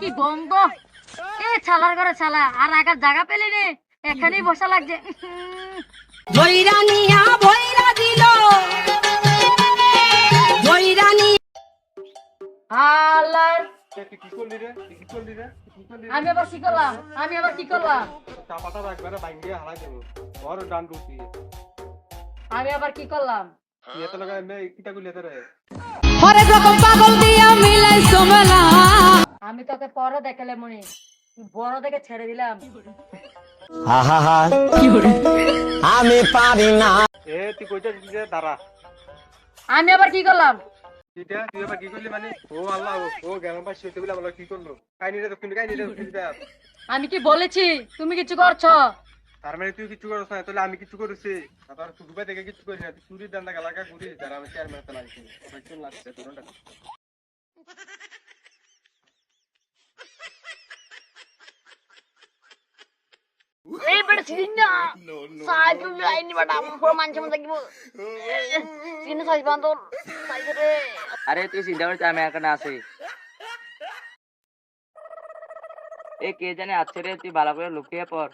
কি গন্ধ এ ছালার ঘরে ছালা আর আগার জায়গা পেলি রে এখানেই বসা লাগছে। দিল। আমি আবার কি করলাম? আমি আবার কি করলাম? চাপাটা একবারে ভাঙ্গিয়ে হারাই দেবো। বড় ডান রুটি। আমি আবার কি করলাম? তুই এত লাগা কিটা করলি রে। হরেক রকম পাগল দিয়া আমি তোকে পরে দেখালে মনে। তুই বড় দেখে ছেড়ে দিলাম আমি। পারি না। এ তুই কইটা দিছে দাঁড়া। আমি আবার কি করলাম? তুই আবার কি করলি মানে? ও আল্লাহ ও বলে কি করল? তো কিন্তু আমি কি বলেছি? তুমি কিছু করছ? তার মানে তুই কিছু করছ না তাহলে আমি কিছু করেছি। তারপর থেকে কিছু করি না তুই চুরির দান্দা গালাকা ঘুরি যারা আমি চেয়ারম্যান তো লাগছি লাগছে আরে তুই চিন্তা করিস আমি এখানে আছি এ কে জানে আছে রে তুই ভালো করে লুকিয়ে পড়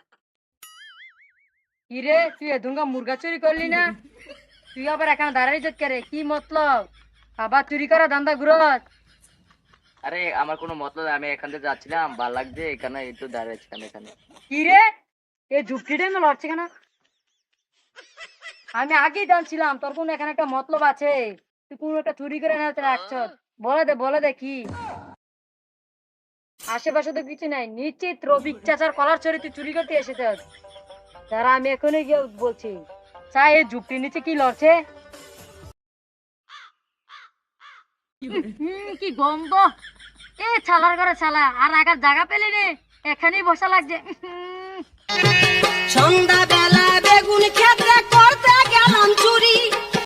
কি রে তুই এদুঙ্গা মুরগা চুরি করলি না তুই আবার এখানে দাঁড়াই যেত রে কি মতলব আবার চুরি করা দান্দা ঘুরত আরে আমার কোনো মতলব আমি এখান থেকে যাচ্ছিলাম ভালো লাগছে এখানে একটু দাঁড়িয়েছিলাম এখানে কি রে এই ঝুপড়িটা আমি লড়ছে কেন? আমি আগেই জানছিলাম, তোর কোনো এখানে একটা মতলব আছে। তুই কোনো একটা চুরি করে না রাখছ বলে দে বলে দে কি? আশেপাশে তো কিছু নাই। নিশ্চিত রফিক চাচার কলার চুরি তুই চুরি করতে এসেছিস। তারা আমি এখনই গিয়ে বলছি, চাই এই ঝুপটির নিচে কি লড়ছে? কি গন্ধ এ ছালার ঘরে ছালা আর আগার জায়গা পেলি রে এখানেই বসা লাগছে। Thank you.